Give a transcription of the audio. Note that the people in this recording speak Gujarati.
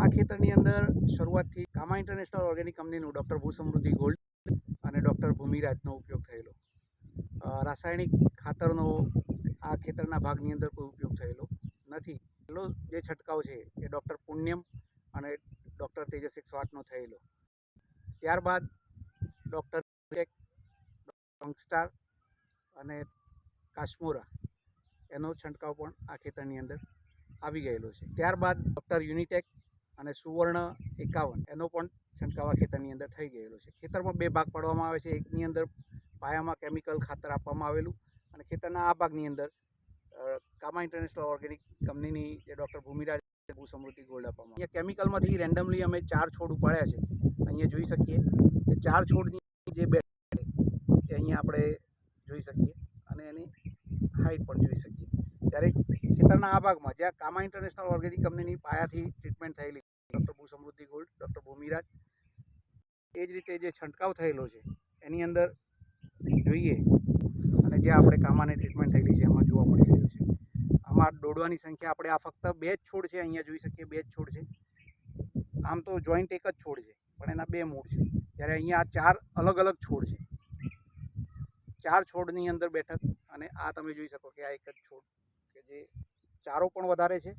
આ ખેતરની અંદર શરૂઆતથી કામા ઇન્ટરનેશનલ ઓર્ગેનિક કંપનીનું ડૉક્ટર ભૂસમૃદ્ધિ ગોલ્ડ અને ડૉક્ટર ભૂમિરાજનો ઉપયોગ થયેલો. રાસાયણિક ખાતરનો આ ખેતરના ભાગની અંદર કોઈ ઉપયોગ થયેલો નથી. પહેલો જે છંટકાવ છે એ ડૉક્ટર પુણ્યમ અને ડૉક્ટર તેજસ સ્વાટનો થયેલો. ત્યારબાદ ડૉક્ટર અંગસ્ટાર અને કાશ્મોરા, એનો છંટકાવ પણ આ ખેતરની અંદર આવી ગયેલો છે. ત્યારબાદ ડૉક્ટર યુનિટેક અને સુવર્ણ એકાવન, એનો પણ છંટકાવ ખેતરની અંદર થઈ ગયેલો છે. ખેતરમાં બે ભાગ પાડવામાં આવે છે. એકની અંદર પાયામાં કેમિકલ ખાતર આપવામાં આવેલું અને ખેતરના આ ભાગની અંદર કામા ઇન્ટરનેશનલ ઓર્ગેનિક કંપનીની જે ડૉક્ટર ભૂમિરાજ ભૂ સમૃદ્ધિ ગોલ્ડ આપવામાં અહીંયા કેમિકલમાંથી રેન્ડમલી અમે ચાર છોડ ઉપાડ્યા છે. અહીંયા જોઈ શકીએ કે ચાર છોડની જે બે એ અહીંયા આપણે જોઈ શકીએ અને એની હાઈટ પણ જોઈ શકીએ. ત્યારે ખેતરના આ ભાગમાં, જ્યાં કામા ઇન્ટરનેશનલ ઓર્ગેનિક કંપનીની પાયાથી ટ્રીટમેન્ટ થયેલી ડૉક્ટર ભૂ સમૃદ્ધિ ગોલ્ડ, ડૉક્ટર ભૂમિરાજ. એ જ રીતે જે છંટકાવ થયેલો છે, એની અંદર જોઈએ અને જે આપણે કામાની ટ્રીટમેન્ટ થયેલી છે, એમાં જોવા મળી રહ્યું છે. આમાં દોડવાની સંખ્યા આપણે આ ફક્ત બે જ છોડ છે, અહીંયા જોઈ શકીએ બે જ છોડ છે. આમ તો જોઈન્ટ એક જ છોડ છે, પણ એના બે મૂળ છે. જ્યારે અહીંયા ચાર અલગ અલગ છોડ છે. ચાર છોડની અંદર બેઠક અને આ તમે જોઈ શકો કે આ એક જ છોડ કે જે ચારો પણ વધારે છે.